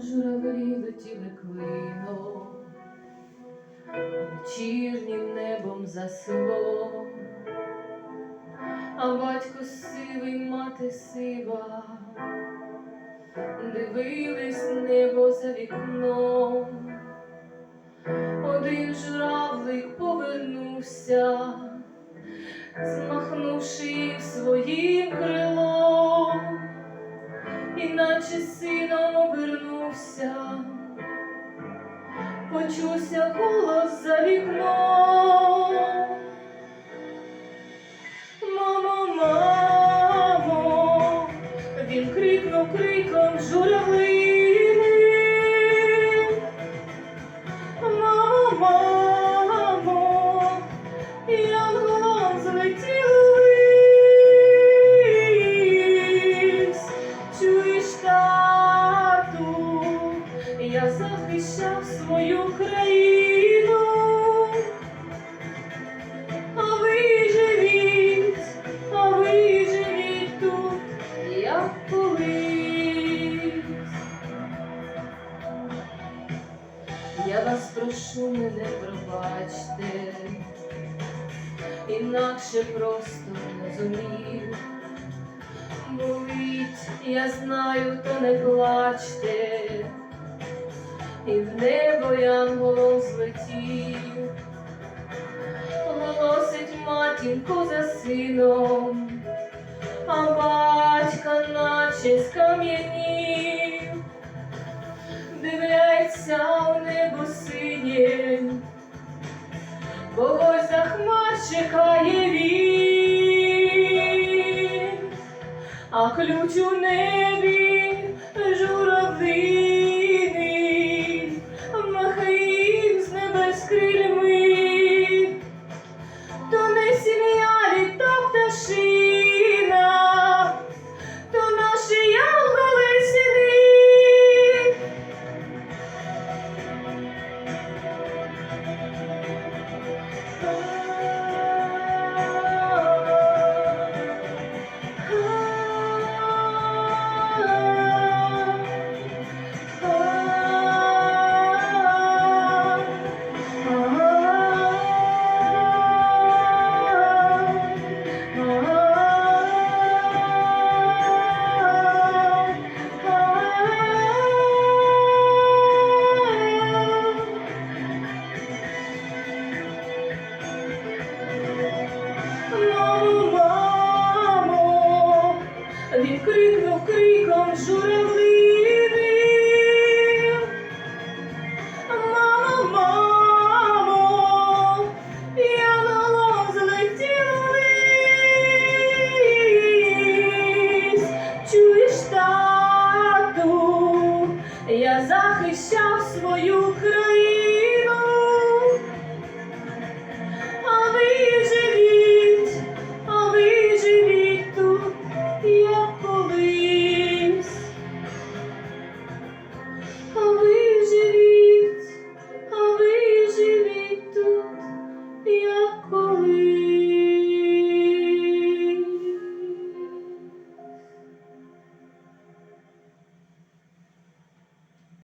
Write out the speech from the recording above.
журавлі летіли клином, вечірнім небом за селом, а батько сивий, мати сива, дивились небо за вікном. Один журавлик повернувся, змахнувши їм своїм крилом, іначе сином почувся голос за вікном. Я захищав свою країну. А ви живіть, а ви живіть тут, як колись. Я вас прошу, мене пробачте, інакше просто не зумів. Болить, я знаю, то не плачте, і в небо янголом злетів, голосить матінку за сином, а батька наче скам'янів дивляється у небо синє, когось за хмар чекає він, а ключ у небі крикнув криком журавлиним. Мамо, мамо, я мало злетіла вниз. Чуєш, тату, я захищав свою країну. А ви